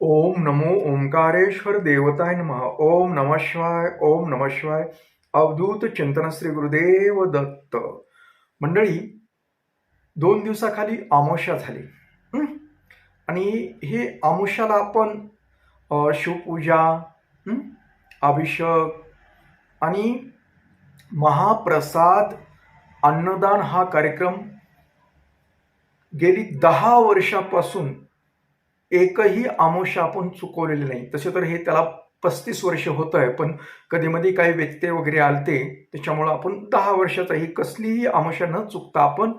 ओम नमो ओंकारेश्वर देवताय नमः। ओम नमः शिवाय ओम नमः शिवाय। अवधूत चिंतन श्री गुरुदेव दत्त। मंडळी दोन दिवसाखाली आमोशा झाली. आणि हे आमोशाला आपण शिवपूजा अभिषेक आणि महाप्रसाद अन्नदान हा कार्यक्रम गेली दहा वर्षापासून एकही आमोशा आपण चुकवलेले नाही. तसे तर हे त्याला पस्तीस वर्ष होत आहे पण कधीमध्ये काही व्यक्ती वगैरे आलते त्याच्यामुळं आपण दहा वर्षाचा ही कसलीही आमोशा न चुकता आपण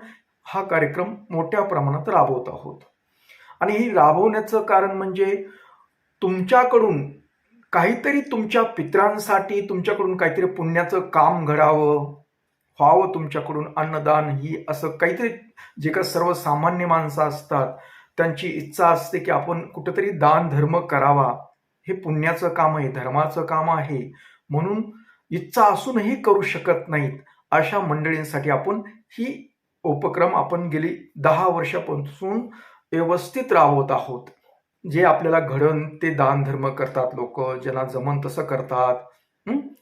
हा कार्यक्रम मोठ्या प्रमाणात राबवत आहोत. आणि ही राबवण्याचं कारण म्हणजे तुमच्याकडून काहीतरी तुमच्या पित्रांसाठी तुमच्याकडून काहीतरी पुण्याचं काम घडावं व्हावं तुमच्याकडून अन्नदान ही असं काहीतरी जे का सर्वसामान्य माणसं असतात त्यांची इच्छा असते की आपण कुठंतरी दान धर्म करावा. हे पुण्याचं काम आहे धर्माचं काम आहे. म्हणून इच्छा असूनही करू शकत नाहीत. अशा मंडळींसाठी आपण ही उपक्रम आपण गेली दहा वर्षापासून व्यवस्थित राबवत आहोत. जे आपल्याला घडण ते दान धर्म करतात लोक ज्यांना जमन तसं करतात.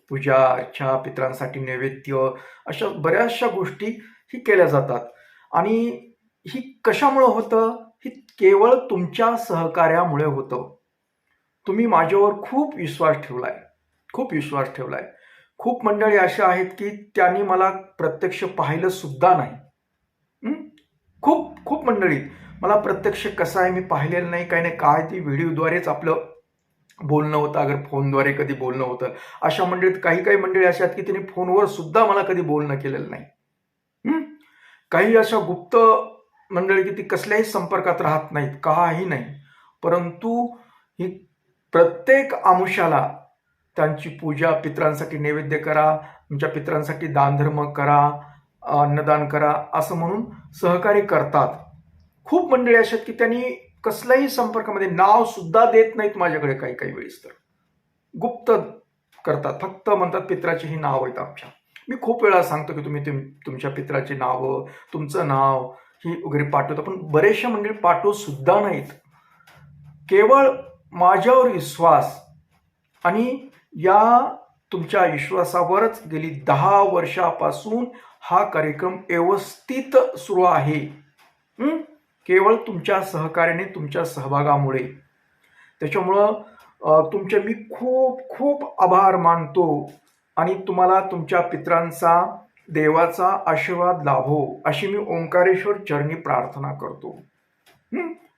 पूजा अर्चा पित्रांसाठी नैवेद्य अशा बऱ्याचशा गोष्टी ही केल्या जातात. आणि ही कशामुळं होतं? ही केवळ तुमच्या सहकार्यामुळे होतं. तुम्ही माझ्यावर खूप विश्वास ठेवलाय. खूप विश्वास ठेवलाय. खूप मंडळी अशा आहेत की त्यांनी मला प्रत्यक्ष पाहिलं सुद्धा नाही. खूप खूप मंडळी. मला प्रत्यक्ष कसं आहे मी पाहिलेलं नाही. काही नाही. काय ती व्हिडिओद्वारेच आपलं बोलणं होतं. अगर फोनद्वारे कधी बोलणं होतं. अशा मंडळीत काही काही मंडळी अशा आहेत की त्यांनी फोनवर सुद्धा मला कधी बोलणं केलेलं नाही. काही अशा गुप्त मंडळी की ती कसल्याही संपर्कात राहत नाहीत काही नाही. परंतु ही प्रत्येक आमुषाला त्यांची पूजा पित्रांसाठी नैवेद्य करा तुमच्या पित्रांसाठी दानधर्म करा अन्नदान करा असं म्हणून सहकार्य करतात. खूप मंडळी अशा आहेत की त्यांनी कसल्याही संपर्कामध्ये नाव सुद्धा देत नाहीत माझ्याकडे काही काही वेळेस तर. गुप्त करतात फक्त म्हणतात पित्राची ही नाव आहेत आमच्या. मी खूप वेळा सांगतो की तुम्ही तुम- तुमच्या पित्राची नावं तुमचं नाव ही वगैरे पाठवतो. पण बरेचशा मंडळी पाठवत सुद्धा नाहीत. केवळ माझ्यावर विश्वास आणि या तुमच्या विश्वासावरच गेली दहा वर्षापासून हा कार्यक्रम व्यवस्थित सुरू आहे. केवळ तुमच्या सहकार्याने तुमच्या सहभागामुळे. त्याच्यामुळं तुमचे मी खूप खूप आभार मानतो. आणि तुम्हाला तुमच्या पित्रांचा देवाचा आशीर्वाद लाभो अशी मी ओंकारेश्वर चरणी प्रार्थना करतो.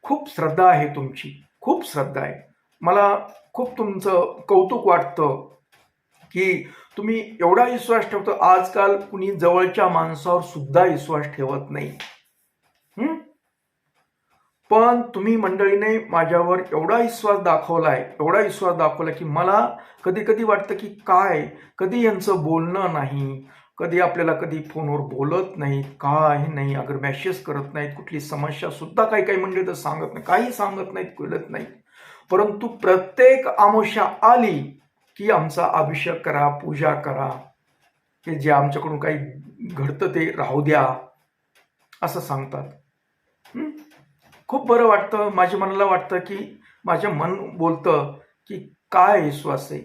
खूप श्रद्धा आहे तुमची. खूप श्रद्धा आहे. मला खूप तुमचं कौतुक वाटतं की तुम्ही एवढा विश्वास ठेवतो आजकाल कुणी जवळच्या माणसावर सुद्धा विश्वास ठेवत नाही. पण तुम्ही मंडळीने माझ्यावर एवढा विश्वास दाखवलाय एवढा विश्वास दाखवला की मला कधी कधी वाटतं की काय कधी यांचं बोलणं नाही कधी आपल्याला कधी फोनवर बोलत नाहीत काही नाही अगर मॅसेज करत नाहीत कुठली समस्या सुद्धा काही काही मंडळी तर सांगत नाही काही सांगत नाहीत कळत नाहीत. परंतु प्रत्येक आमोशा आली की आमचा अभिषेक करा पूजा करा हे जे आमच्याकडून काही घडतं ते राहू द्या असं सांगतात. खूप बरं वाटतं माझ्या मनाला वाटतं की माझं मन बोलतं की काय विश्वास आहे?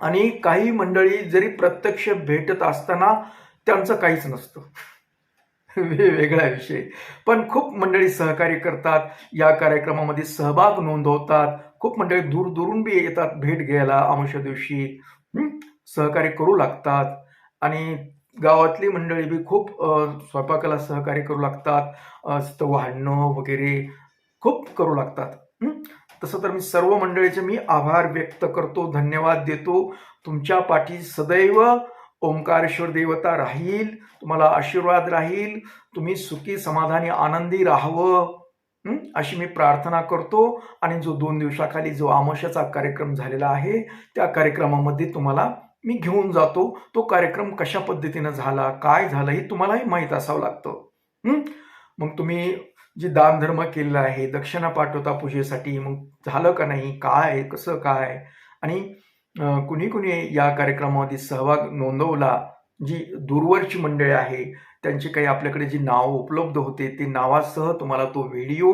आणि काही मंडळी जरी प्रत्यक्ष भेटत असताना त्यांचं काहीच नसतं. वेगळा विषय. पण खूप मंडळी सहकार्य करतात या कार्यक्रमामध्ये सहभाग नोंदवतात. खूप मंडळी दूर दुरून बी येतात भेट घ्यायला अमावस्या दिवशी. सहकार्य करू लागतात. आणि गावातली मंडळी बी खूप स्वयंपाकाला सहकार्य करू लागतात. वाढणं वगैरे खूप करू लागतात. तसं तर मी सर्व मंडळीचे मी आभार व्यक्त करतो धन्यवाद देतो. तुमच्या पाठी सदैव ओंकारेश्वर देवता राहील तुम्हाला आशीर्वाद राहील तुम्ही सुखी समाधानी आनंदी राहावं अशी मी प्रार्थना करतो. आणि जो दोन दिवसाखाली जो आमोशाचा कार्यक्रम झालेला आहे त्या कार्यक्रमामध्ये तुम्हाला मी घेऊन जातो. तो कार्यक्रम कशा पद्धतीनं झाला काय झालं हे तुम्हालाही माहीत असावं लागतं. मग तुम्ही जे दानधर्म केलेला आहे दक्षिणा पाठवता पूजेसाठी मग झालं का नाही काय कसं काय? आणि कुणी कुणी या कार्यक्रमामध्ये सहभाग नोंदवला जी दूरवरची मंडळी आहे त्यांची काही आपल्याकडे जी नाव उपलब्ध होते ते नावासह तुम्हाला तो व्हिडिओ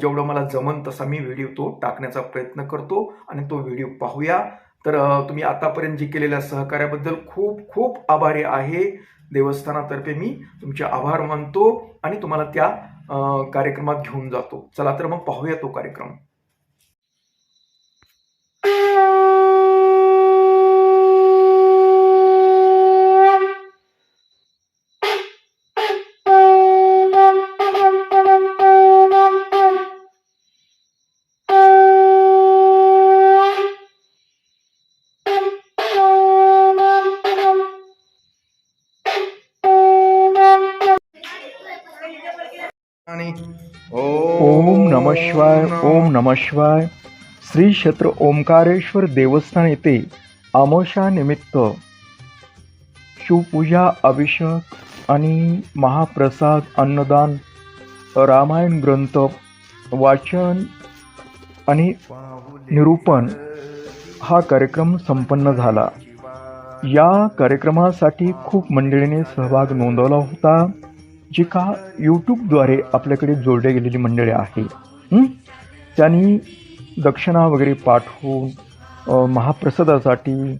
जेवढं मला जमन तसा मी व्हिडिओ तो टाकण्याचा प्रयत्न करतो आणि तो व्हिडिओ पाहूया. तर तुम्ही आतापर्यंत जी केलेल्या सहकार्याबद्दल खूप खूप आभारी आहे. देवस्थानातर्फे मी तुमचे आभार मानतो आणि तुम्हाला त्या कार्यक्रमात घेऊन जातो. चला तर मग पाहूया तो कार्यक्रम. शिवाय ओम नम शिवाय श्री क्षेत्र ओंकारेश्वर देवस्थान येथे आमोशानिमित्त शिवपूजा अभिषेक आणि महाप्रसाद अन्नदान रामायण ग्रंथ वाचन आणि निरूपण हा कार्यक्रम संपन्न झाला. या कार्यक्रमासाठी खूप मंडळीने सहभाग नोंदवला होता जी का यूट्यूबद्वारे आपल्याकडे जोडले गेलेली मंडळी आहे. त्यांनी दक्षिणा वगैरे पाठवून महाप्रसादासाठी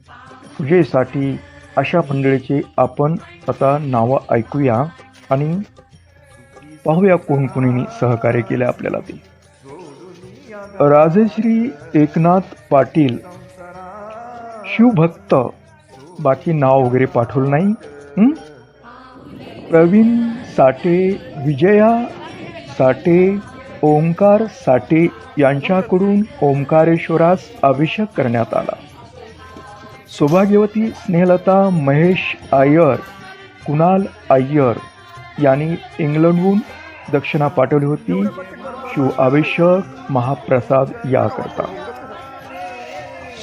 पूजेसाठी अशा मंडळीचे आपण आता नावं ऐकूया आणि पाहूया कोण कोणी सहकार्य केलं आपल्याला ते. राजश्री एकनाथ पाटील शिवभक्त बाकी नाव वगैरे पाठवलं नाही प्रवीण साठे विजया साठे ओंकार साठे यांच्याकडून ओंकारेश्वरास अभिषेक करण्यात आला. सौभाग्यवती स्नेहलता महेश आयर कुणाल आय्यर यांनी इंग्लंडहून दक्षिणा पाठवली होती. शिव अभिषेक महाप्रसाद याकरता.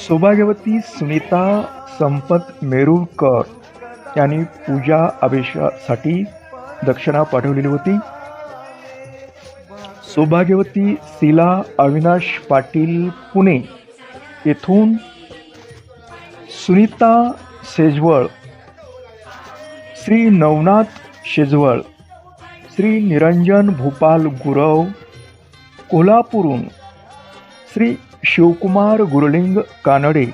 सौभाग्यवती सुनीता संपत मेरुळकर यांनी पूजा अभिषेकासाठी दक्षिणा पाठवलेली होती. सौभाग्यवती शिला अविनाश पाटील पुणे. येथून सुनीता शेजवळ. श्री नवनाथ शेजवळ. श्री निरंजन भूपाल गुरव. कोल्हापूरून श्री शिवकुमार गुरलिंग कानडे.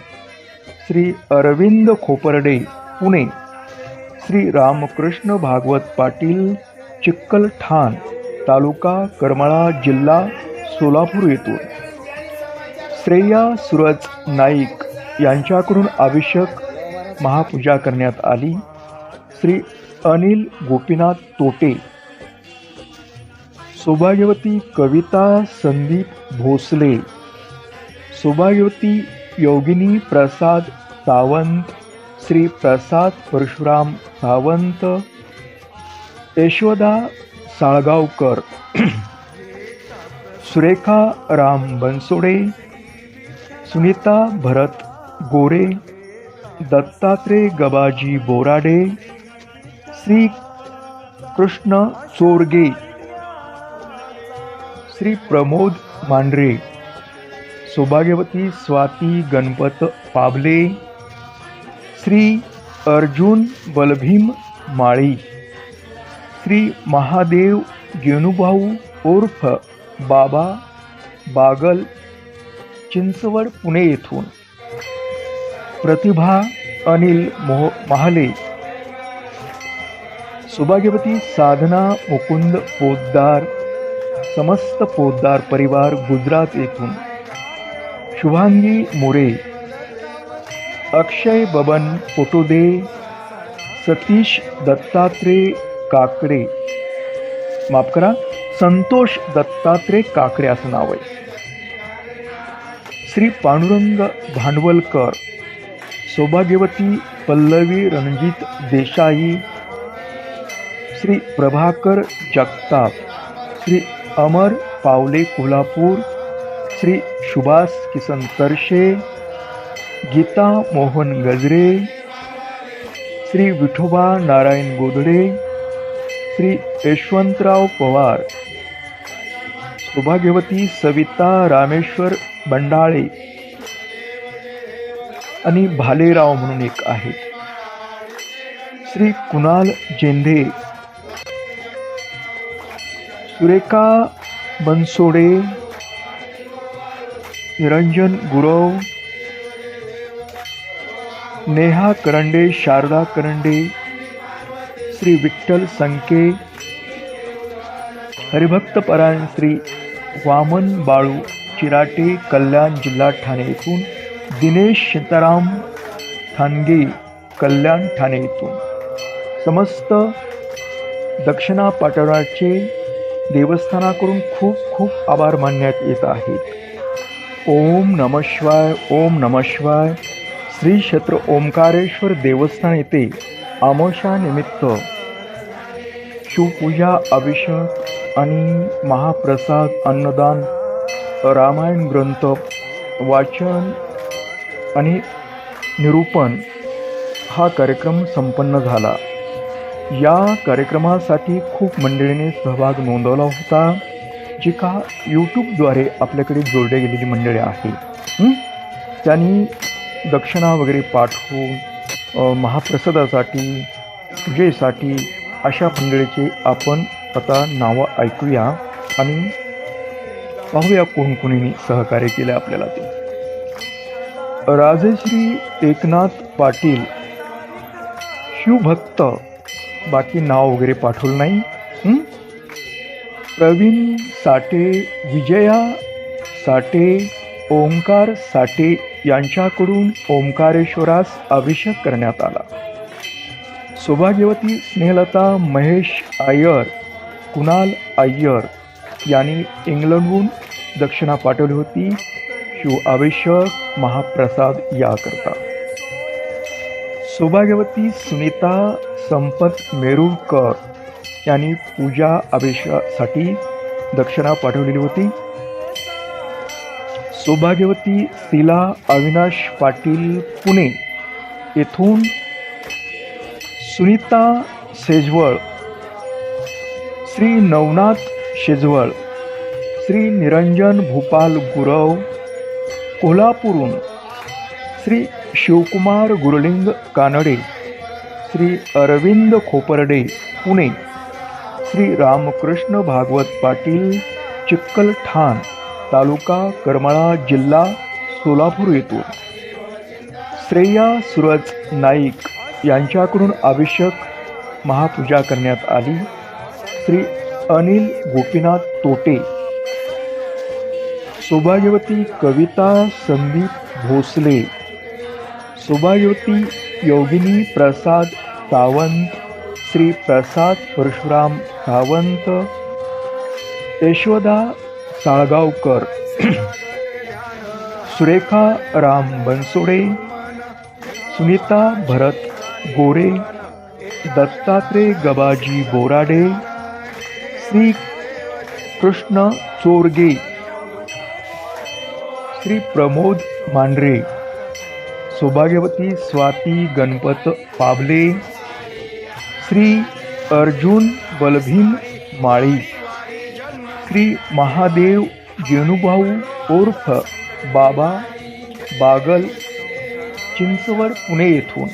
श्री अरविंद खोपर्डे पुणे. श्री रामकृष्ण भागवत पाटील चिक्कलठाण. तालुका करमाळा जिल्हा सोलापूर येथून. श्रेया सूरज नाईक यांच्याकडून आवश्यक महापूजा करण्यात आली. श्री अनिल गोपीनाथ तोटे. सौभाग्यवती कविता संदीप भोसले. सौभाग्यवती योगिनी प्रसाद सावंत. श्री प्रसाद परशुराम सावंत. यशोदा साळगावकर. सुरेखा राम बनसोडे सुनीता भरत गोरे दत्तात्रय गबाजी बोराडे श्री कृष्ण चोरगे श्री प्रमोद मांढरे सौभाग्यवती स्वाती गणपत पाबले श्री अर्जुन बलभीम माळी. श्री महादेव गेणूभाऊ उर्फ बाबा बागल चिंचवड पुणे येथून. प्रतिभा अनिल मोह महाले. सुभाग्यवती साधना मुकुंद पोद्दार समस्त पोद्दार परिवार गुजरात येथून. शुभांगी मोरे. अक्षय बबन पोटोदे सतीश दत्तात्रे काकडे. माफ करा संतोष दत्तात्रय काकडे असं नाव आहे. श्री पांडुरंग भांडवलकर सौभाग्यवती पल्लवी रणजित देसाई श्री प्रभाकर जगताप श्री अमर पावले कोल्हापूर श्री सुभाष किसन तरशे गीता मोहन गजरे श्री विठोबा नारायण गोधडे श्री यशवंतराव पवार. सौभाग्यवती सविता रामेश्वर बंडाळे आणि भालेराव म्हणून एक आहेत. श्री कुणाल जेंधे. सुरेखा बनसोडे. निरंजन गुरव. नेहा करंडे शारदा करंडे. श्री विठ्ठल संके हरिभक्त परायण श्री वामन बाळू चिराटे कल्याण जिल्हा ठाणे येथून दिनेश सीताराम ठाणगे कल्याण ठाणे येथून. समस्त दक्षिणा पाठवण्याचे देवस्थानाकडून खूप खूप आभार मानण्यात येत आहेत. ओम नम शिवाय ओम नम शिवाय श्री क्षेत्र ओंकारेश्वर देवस्थान येथे अमोशानिमित्त शिवपूजा अभिषेक आणि महाप्रसाद अन्नदान रामायण ग्रंथ वाचन आणि निरूपण हा कार्यक्रम संपन्न झाला. या कार्यक्रमासाठी खूप मंडळीने सहभाग नोंदवला होता जी का यूट्यूबद्वारे आपल्याकडे जोडली गेलेली मंडळी आहे त्यांनी दक्षिणा वगैरे पाठवून महाप्रसादासाठी पूजेसाठी अशा मंडळीचे आपण आता नावं ऐकूया आणि पाहूया कोण कोणी सहकार्य केलं आपल्याला ते. राजश्री एकनाथ पाटील शिवभक्त बाकी नाव वगैरे पाठवलं नाही. प्रवीण साठे विजया साठे ओंकार साठे यांच्याकडून ओंकारेश्वरास अभिषेक करण्यात आला. सौभाग्यवती स्नेहलता महेश अय्यर कुणाल अय्यर यांनी इंग्लंडहून दक्षिणा पाठवली होती. शिव अभिषेक महाप्रसाद याकरता. सौभाग्यवती सुनीता संपत मेरुळकर यांनी पूजा अभिषेकासाठी दक्षिणा पाठवलेली होती. सौभाग्यवती सिला अविनाश पाटील पुणे. येथून सुनीता शेजवळ. श्री नवनाथ शेजवळ. श्री निरंजन भूपाल गुरव. कोल्हापूरून श्री शिवकुमार गुरलिंग कानडे. श्री अरविंद खोपरडे पुणे. श्री रामकृष्ण भागवत पाटील चिक्कलठाण. तालुका करमाळा जिल्हा सोलापूर येथून श्रेया सूरज नाईक यांच्याकडून आवश्यक महापूजा करण्यात आली. श्री अनिल गोपीनाथ तोटे. सौभाग्यवती कविता संदीप भोसले. सौभाग्यवती योगिनी प्रसाद सावंत. श्री प्रसाद परशुराम सावंत. यशोदा साळगावकर. सुरेखा राम बनसोडे सुनीता भरत गोरे दत्तात्रय गबाजी बोराडे श्री कृष्ण चोरगे श्री प्रमोद मांढरे सौभाग्यवती स्वाती गणपत पाबले श्री अर्जुन बलभीम माळी. श्री महादेव जेनुभाऊ उर्फ बाबा बागल चिंचवड पुणे येथून.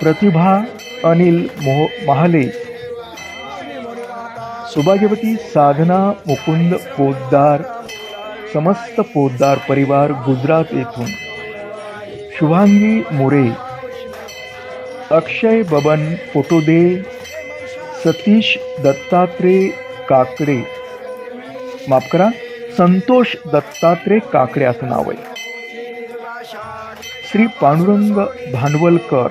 प्रतिभा अनिल मोह महाले. सौभाग्यवती साधना मुकुंद पोद्दार समस्त पोद्दार परिवार गुजरात येथून. शुभांगी मोरे. अक्षय बबन पोटोदे सतीश दत्तात्रेय काकडे माफ़ करा, संतोष दत्तात्रय काकडे असं नाव आहे. श्री पांडुरंग भांडवलकर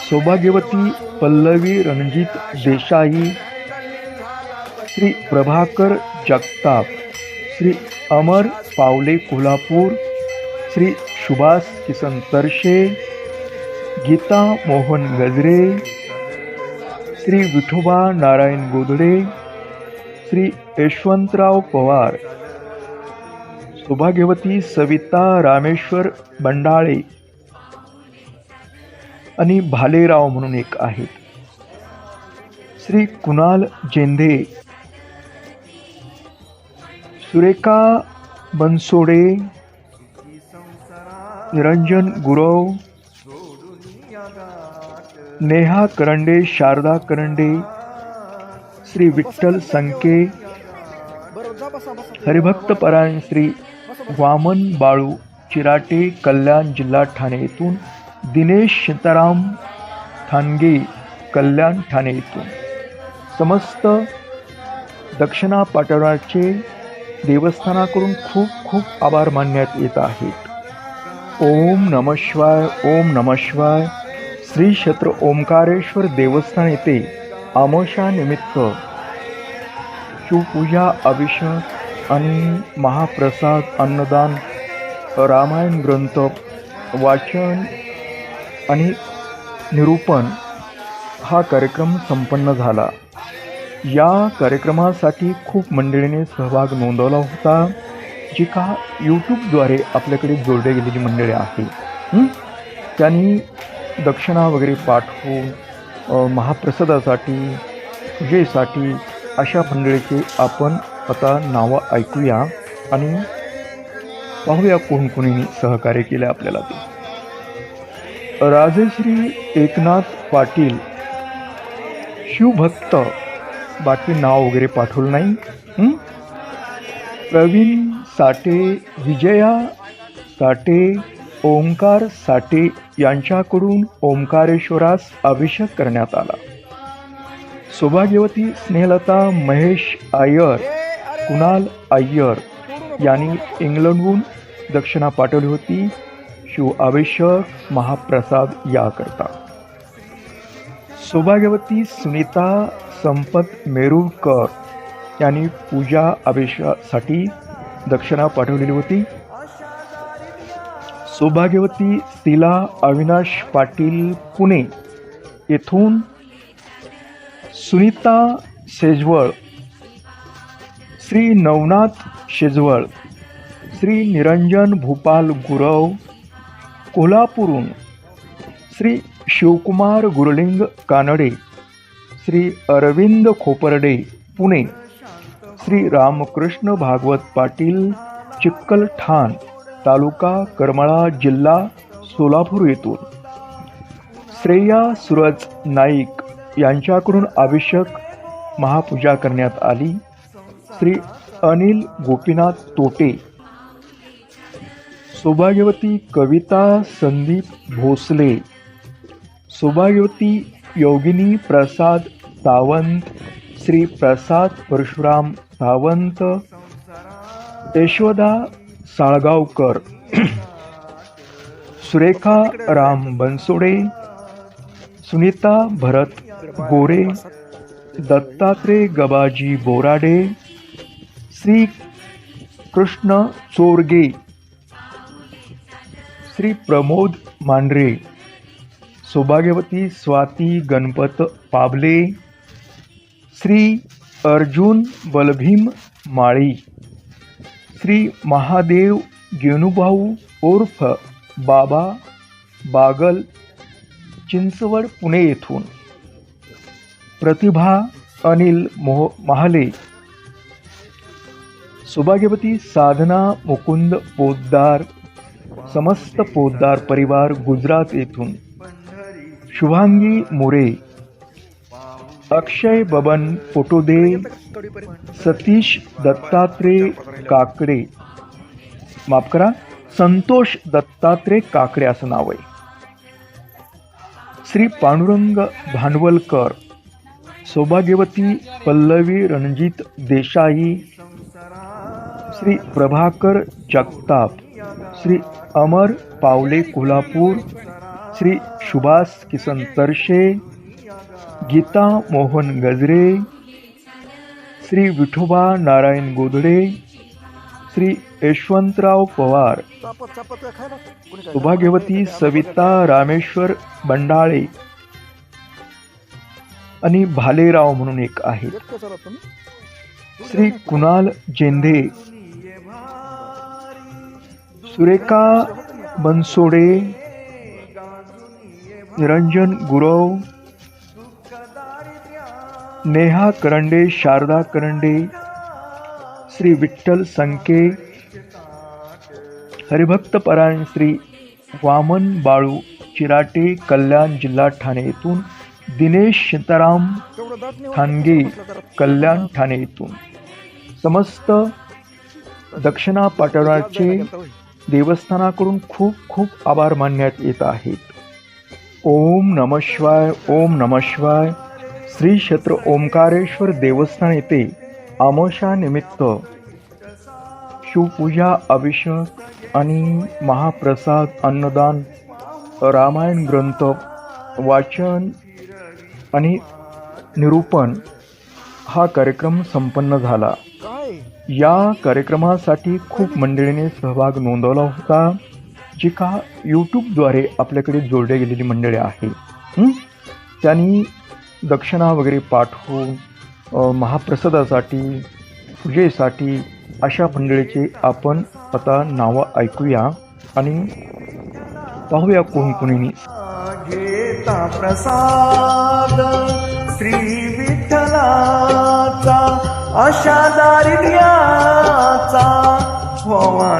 सौभाग्यवती पल्लवी रणजित देसाई, श्री प्रभाकर जगताप, श्री अमर पावले कोल्हापूर, श्री सुभाष किसन तरशे, गीता मोहन गजरे, श्री विठोबा नारायण गोदडे श्री यशवंतराव पवार. सौभाग्यवती सविता रामेश्वर बंडाळे आणि भालेराव म्हणून एक आहेत. श्री कुणाल जेंधे. सुरेखा बनसोडे. निरंजन गुरव. नेहा करंडे शारदा करंडे. श्री विठ्ठल संके हरिभक्त परायण श्री वामन बाळू चिराटे कल्याण जिल्हा ठाणे येथून दिनेश सीताराम थानगे कल्याण ठाणे येथून. समस्त दक्षिणा पाठवण्याचे देवस्थानाकडून खूप खूप आभार मानण्यात येत आहेत. ओम नम शिवाय ओम नम शिवाय श्री क्षेत्र ओंकारेश्वर देवस्थान येथे आमोशानिमित्त शिवपूजा अभिषेक आणि महाप्रसाद अन्नदान रामायण ग्रंथ वाचन आणि निरूपण हा कार्यक्रम संपन्न झाला. या कार्यक्रमासाठी खूप मंडळीने सहभाग नोंदवला होता जी का यूट्यूबद्वारे आपल्याकडे जोडली गेलेली मंडळी आहे त्यांनी दक्षिणा वगैरे पाठवून महाप्रसादासाठी पूजेसाठी अशा मंडळीचे आपण आता नावं ऐकूया आणि पाहूया कोण कोणी सहकार्य केलं आपल्याला ते. राजश्री एकनाथ पाटील शिवभक्त. बाकी नाव वगैरे पाठवलं नाही. प्रवीण साठे विजया साठे ओंकार साठे यांच्याकडून ओंकारेश्वरास अभिषेक करण्यात आला. सौभाग्यवती स्नेहलता महेश आयर कुणाल अय्यर यांनी इंग्लंडहून दक्षिणा पाठवली होती. शिव आवेशक महाप्रसाद याकरता. सौभाग्यवती सुनीता संपत मेरुळकर यांनी पूजा अभिषेकासाठी दक्षिणा पाठवलेली होती. सौभाग्यवती सिला अविनाश पाटील पुणे येथून सुनीता शेजवळ श्री नवनाथ शेजवळ श्री निरंजन भूपाल गुरव कोल्हापूरून श्री शिवकुमार गुरलिंग कानडे श्री अरविंद खोपरडे पुणे श्री रामकृष्ण भागवत पाटील चिक्कलठाण तालुका करमाळा जिल्हा सोलापूर येथून. श्रेया सूरज नाईक यांच्याकडून आवश्यक महापूजा करण्यात आली. श्री अनिल गोपीनाथ तोटे. सौभाग्यवती कविता संदीप भोसले. सौभाग्यवती योगिनी प्रसाद सावंत. श्री प्रसाद परशुराम सावंत. यशोदा साळगावकर. सुरेखा राम बनसोडे सुनीता भरत गोरे दत्तात्रय गबाजी बोराडे श्री कृष्ण चोरगे श्री प्रमोद मांढरे सौभाग्यवती स्वाती गणपत पाबले श्री अर्जुन बलभीम माळी. श्री महादेव गेनुभाऊ उर्फ़ बाबा बागल चिंचवड पुणे येथून. प्रतिभा अनिल मोह महाले. सौभाग्यवती साधना मुकुंद पोद्दार, समस्त पोद्दार परिवार गुजरात येथून. शुभांगी मोरे. अक्षय बबन, फोटोदे, सतीश दत्तात्रय काकडे. माफ़ करा, संतोष दत्तात्रय काकडे असं नाव आहे. श्री पांडुरंग भांडवलकर सौभाग्यवती पल्लवी रणजित देसाई, श्री प्रभाकर जगताप, श्री अमर पावले कोल्हापूर, श्री सुभाष किसन तरशे गीता मोहन गजरे श्री विठोबा नारायण गोधडे श्री यशवंतराव पवार सौभाग्यवती सविता रामेश्वर बंडाळे आणि भालेराव म्हणून एक आहेत. श्री कुणाल जेंधे सुरेखा बनसोडे निरंजन गुरव नेहा करंडे शारदा करंडे श्री विठ्ठल संके हरिभक्त परायण श्री वामन बाळू चिराटे कल्याण जिल्हा ठाणे येथून दिनेश सीताराम ठाणगे कल्याण ठाणे येथून. समस्त दक्षिणा पाठवण्याचे देवस्थानाकडून खूप खूप आभार मानण्यात येत आहेत. ओम नम शिवाय ओम नम शिवाय. श्री क्षेत्र ओंकारेश्वर देवस्थान येथे आमोशानिमित्त शिवपूजा अभिषेक आणि महाप्रसाद अन्नदान रामायण ग्रंथ वाचन आणि निरूपण हा कार्यक्रम संपन्न झाला. या कार्यक्रमासाठी खूप मंडळीने सहभाग नोंदवला होता जी का यूट्यूबद्वारे आपल्याकडे जोडली गेलेली मंडळी आहे त्यांनी दक्षिणा वगैरे पाठवून महाप्रसादासाठी पूजेसाठी अशा मंडळीचे आपण आता नावं ऐकूया आणि पाहूया कोणी कोणी घेता प्रसाद श्री विठ्ठलाचा अशा दारिद्र्याचा व्हावा